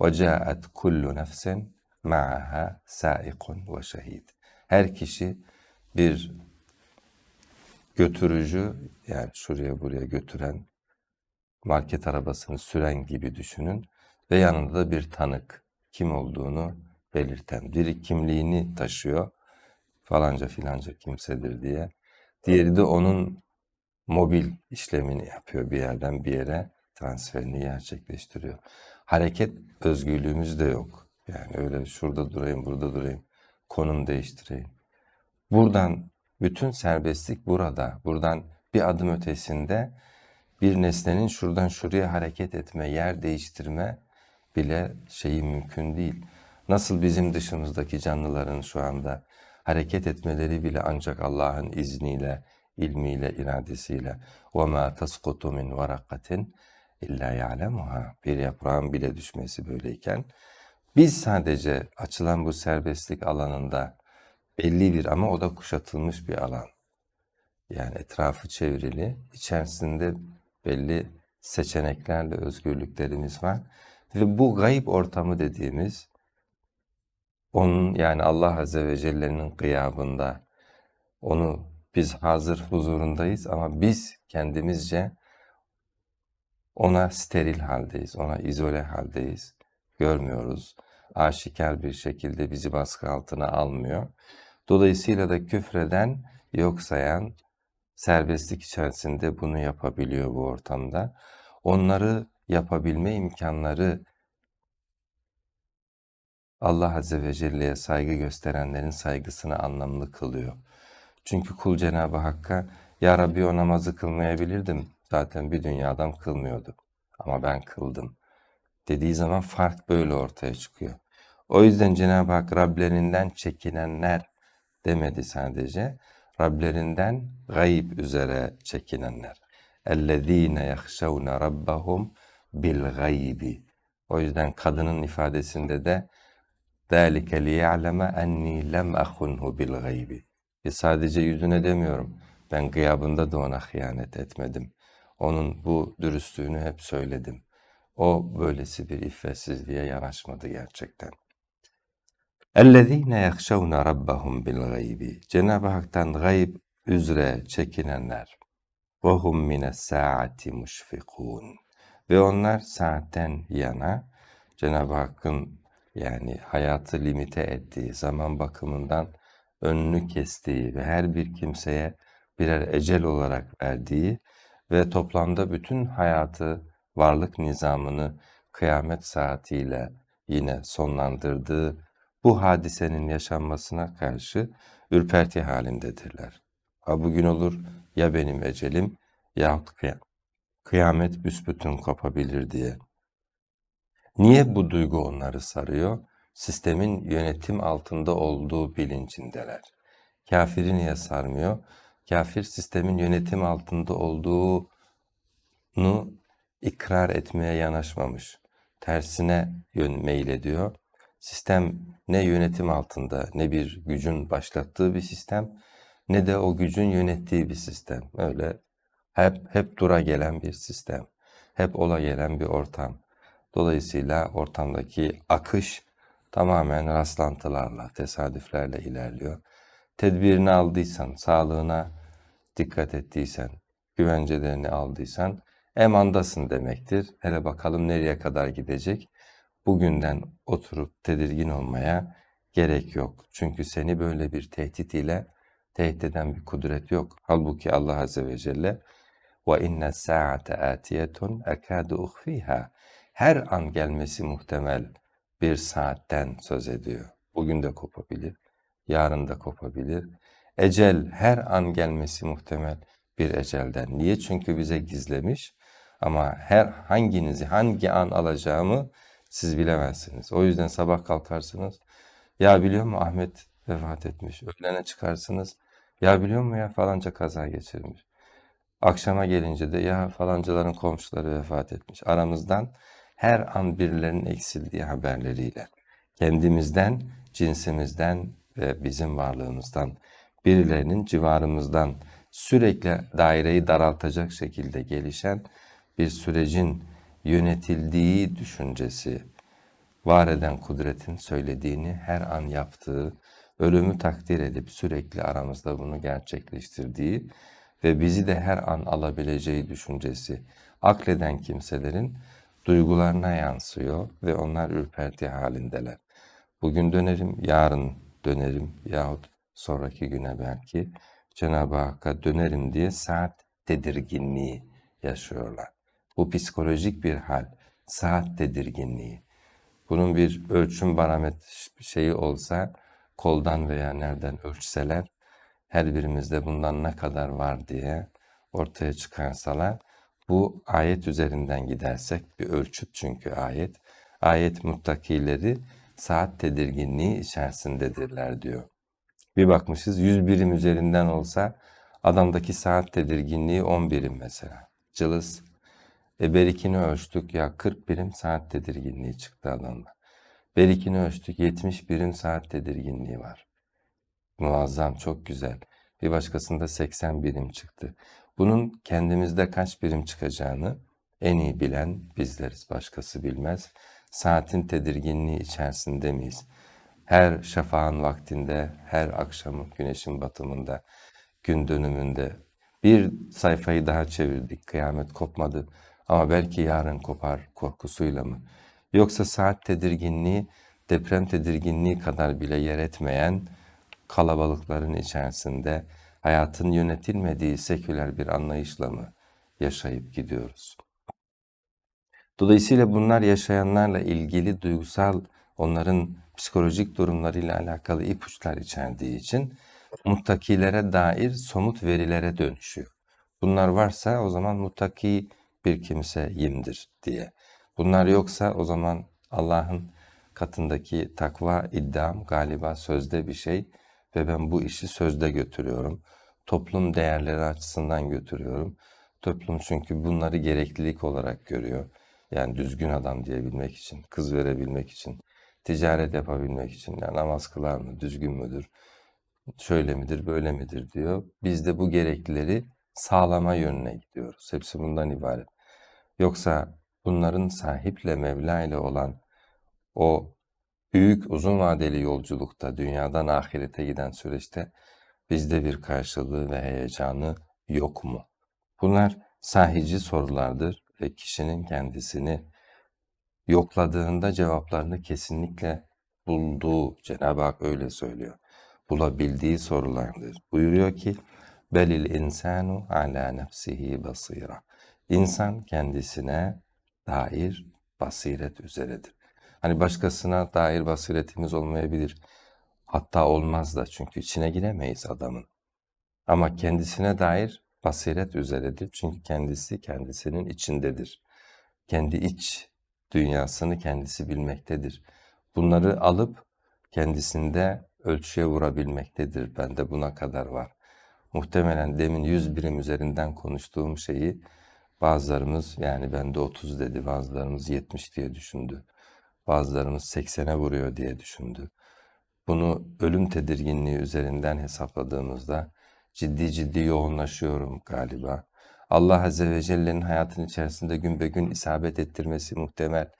وَجَاءَتْ كُلُّ نَفْسٍ مَعَهَا سَائِقٌ وَشَهِيدٌ Her kişi bir götürücü yani şuraya buraya götüren market arabasını süren gibi düşünün ve yanında da bir tanık kim olduğunu belirten biri kimliğini taşıyor falanca filanca kimsedir diye diğeri de onun mobil işlemini yapıyor bir yerden bir yere transferini gerçekleştiriyor. Hareket özgürlüğümüz de yok. Yani öyle şurada durayım burada durayım konum değiştireyim. Buradan bütün serbestlik burada. Buradan bir adım ötesinde bir nesnenin şuradan şuraya hareket etme, yer değiştirme bile şeyi mümkün değil. Nasıl bizim dışımızdaki canlıların şu anda hareket etmeleri bile ancak Allah'ın izniyle, ilmiyle, iradesiyle وَمَا تَسْقُطُ مِنْ وَرَقَةٍ illa ya'lemuha. Bir yaprağın bile düşmesi böyleyken biz sadece açılan bu serbestlik alanında belli bir ama o da kuşatılmış bir alan. Yani etrafı çevrili, içerisinde belli seçeneklerle özgürlüklerimiz var. Ve bu gayb ortamı dediğimiz onun yani Allah Azze ve Celle'nin gıyabında onu biz hazır huzurundayız ama biz kendimizce ona steril haldeyiz, ona izole haldeyiz, görmüyoruz. Aşikar bir şekilde bizi baskı altına almıyor. Dolayısıyla da küfreden, yok sayan, serbestlik içerisinde bunu yapabiliyor bu ortamda. Onları yapabilme imkanları Allah Azze ve Celle'ye saygı gösterenlerin saygısını anlamlı kılıyor. Çünkü kul Cenab-ı Hakk'a Ya Rabbi o namazı kılmayabilirdim Zaten bir dünya adam kılmıyordu. Ama ben kıldım. Dediği zaman fark böyle ortaya çıkıyor. O yüzden Cenab-ı Hak Rablerinden çekinenler demedi sadece. Rablerinden gayb üzere çekinenler. اَلَّذ۪ينَ يَخْشَوْنَ رَبَّهُمْ بِالْغَيْبِ O yüzden kadının ifadesinde de ذَٰلِكَ لِيَعْلَمَ اَنِّي لَمْ أَخُنْهُ بِالْغَيْبِ e sadece yüzüne demiyorum. Ben gıyabında da ona hıyanet etmedim. Onun bu dürüstlüğünü hep söyledim. O böylesi bir iffetsizliğe yanaşmadı gerçekten. اَلَّذ۪ينَ يَخْشَوْنَ رَبَّهُمْ بِالْغَيْبِ Cenab-ı Hak'tan gayb üzere çekinenler. وَهُمْ مِنَ السَّاعَةِ مُشْفِقُونَ Ve onlar saatten yana Cenab-ı Hakk'ın yani hayatı limite ettiği zaman bakımından önünü kestiği ve her bir kimseye birer ecel olarak verdiği ve toplamda bütün hayatı, varlık nizamını kıyamet saatiyle yine sonlandırdığı bu hadisenin yaşanmasına karşı ürperti halindedirler. Ha bugün olur ya benim ecelim yahut kıyamet büsbütün kopabilir diye. Niye bu duygu onları sarıyor? Sistemin yönetim altında olduğu bilincindeler. Kafiri niye sarmıyor? Kafir sistemin yönetim altında olduğunu ikrar etmeye yanaşmamış. Tersine yön meylediyor. Sistem ne yönetim altında ne bir gücün başlattığı bir sistem ne de o gücün yönettiği bir sistem. Öyle hep hep dura gelen bir sistem. Hep ola gelen bir ortam. Dolayısıyla ortamdaki akış tamamen rastlantılarla, tesadüflerle ilerliyor. Tedbirini aldıysan, sağlığına dikkat ettiysen, güvencelerini aldıysan emandasın demektir. Hele bakalım nereye kadar gidecek. Bugünden oturup tedirgin olmaya gerek yok. Çünkü seni böyle bir tehdit ile tehdit eden bir kudret yok. Halbuki Allah Azze ve Celle ve inne saate atiyetun ekadu uhfiha. Her an gelmesi muhtemel bir saatten söz ediyor. Bugün de kopabilir, yarın da kopabilir Ecel her an gelmesi muhtemel bir ecelden. Niye? Çünkü bize gizlemiş ama her hanginizi hangi an alacağımı siz bilemezsiniz. O yüzden sabah kalkarsınız. Ya biliyor mu Ahmet vefat etmiş. Öğlene çıkarsınız. Ya biliyor mu ya falanca kaza geçirmiş. Akşama gelince de ya falancaların komşuları vefat etmiş. Aramızdan her an birilerinin eksildiği haberleriyle kendimizden, cinsimizden ve bizim varlığımızdan birilerinin civarımızdan sürekli daireyi daraltacak şekilde gelişen bir sürecin yönetildiği düşüncesi var eden kudretin söylediğini her an yaptığı, ölümü takdir edip sürekli aramızda bunu gerçekleştirdiği ve bizi de her an alabileceği düşüncesi akleden kimselerin duygularına yansıyor ve onlar ürperti halindeler. Bugün dönerim, yarın dönerim yahut sonraki güne belki Cenab-ı Hakk'a dönerim diye saat tedirginliği yaşıyorlar. Bu psikolojik bir hal, saat tedirginliği. Bunun bir ölçüm barometre şeyi olsa koldan veya nereden ölçseler her birimizde bundan ne kadar var diye ortaya çıkarsalar bu ayet üzerinden gidersek bir ölçüt çünkü ayet. Ayet muttakileri saat tedirginliği içerisindedirler diyor. Bir bakmışız 100 birim üzerinden olsa adamdaki saat tedirginliği 10 birim mesela. Cılız. E berikini ölçtük ya 40 birim saat tedirginliği çıktı adamda. Berikini ölçtük 70 birim saat tedirginliği var. Muazzam çok güzel. Bir başkasında 80 birim çıktı. Bunun kendimizde kaç birim çıkacağını en iyi bilen bizleriz. Başkası bilmez. Saatin tedirginliği içerisinde miyiz? Her şafağın vaktinde, her akşamı güneşin batımında, gün dönümünde bir sayfayı daha çevirdik. Kıyamet kopmadı ama belki yarın kopar korkusuyla mı? Yoksa saat tedirginliği, deprem tedirginliği kadar bile yer etmeyen kalabalıkların içerisinde hayatın yönetilmediği seküler bir anlayışla mı yaşayıp gidiyoruz? Dolayısıyla bunlar yaşayanlarla ilgili duygusal, onların psikolojik durumlarıyla alakalı ipuçlar içerdiği için muttakilere dair somut verilere dönüşüyor. Bunlar varsa o zaman muttaki bir kimseyimdir diye. Bunlar yoksa o zaman Allah'ın katındaki takva iddiam galiba sözde bir şey ve ben bu işi sözde götürüyorum. Toplum değerleri açısından götürüyorum. Toplum çünkü bunları gereklilik olarak görüyor. Yani düzgün adam diyebilmek için, kız verebilmek için, ticaret yapabilmek için, yani namaz kılar mı, düzgün müdür, şöyle midir, böyle midir diyor. Biz de bu gereklileri sağlama yönüne gidiyoruz. Hepsi bundan ibaret. Yoksa bunların sahiple Mevla ile olan o büyük uzun vadeli yolculukta dünyadan ahirete giden süreçte bizde bir karşılığı ve heyecanı yok mu? Bunlar sahici sorulardır ve kişinin kendisini yokladığında cevaplarını kesinlikle bulduğu Cenab-ı Hak öyle söylüyor. Bulabildiği sorulardır. Buyuruyor ki belil insanu ala nefsihi basira. İnsan kendisine dair basiret üzeredir. Hani başkasına dair basiretimiz olmayabilir. Hatta olmaz da çünkü içine giremeyiz adamın. Ama kendisine dair basiret üzeredir. Çünkü kendisi kendisinin içindedir. Kendi iç dünyasını kendisi bilmektedir. Bunları alıp kendisinde ölçüye vurabilmektedir. Bende buna kadar var. Muhtemelen demin 100 birim üzerinden konuştuğum şeyi bazılarımız yani bende 30 dedi, bazılarımız 70 diye düşündü. Bazılarımız 80'e vuruyor diye düşündü. Bunu ölüm tedirginliği üzerinden hesapladığımızda ciddi ciddi yoğunlaşıyorum galiba. Allah Azze ve Celle'nin hayatın içerisinde gün be gün isabet ettirmesi muhtemel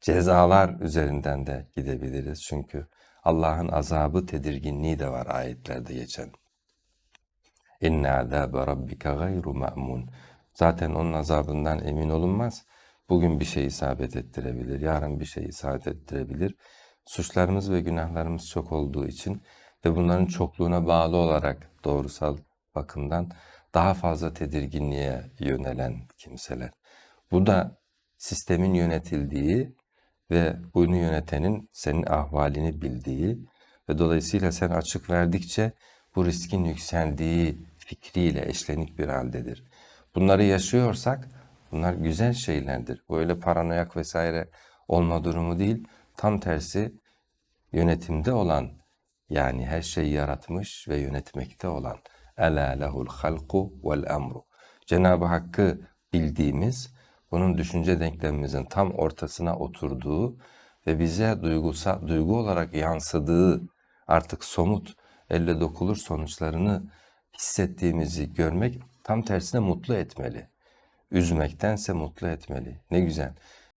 cezalar üzerinden de gidebiliriz. Çünkü Allah'ın azabı tedirginliği de var ayetlerde geçen. İnne azâbe rabbike gayru ma'mun. Zaten onun azabından emin olunmaz. Bugün bir şey isabet ettirebilir, yarın bir şey isabet ettirebilir. Suçlarımız ve günahlarımız çok olduğu için ve bunların çokluğuna bağlı olarak doğrusal bakımdan daha fazla tedirginliğe yönelen kimseler. Bu da sistemin yönetildiği ve bunu yönetenin senin ahvalini bildiği ve dolayısıyla sen açık verdikçe bu riskin yükseldiği fikriyle eşlenik bir haldedir. Bunları yaşıyorsak bunlar güzel şeylerdir. Böyle paranoyak vesaire olma durumu değil. Tam tersi yönetimde olan yani her şeyi yaratmış ve yönetmekte olan Ela lehul halku vel emru. Cenab-ı Hakk'ı bildiğimiz, bunun düşünce denklemimizin tam ortasına oturduğu ve bize duygusal, duygu olarak yansıdığı artık somut, elle dokulur sonuçlarını hissettiğimizi görmek tam tersine mutlu etmeli. Üzmektense mutlu etmeli. Ne güzel.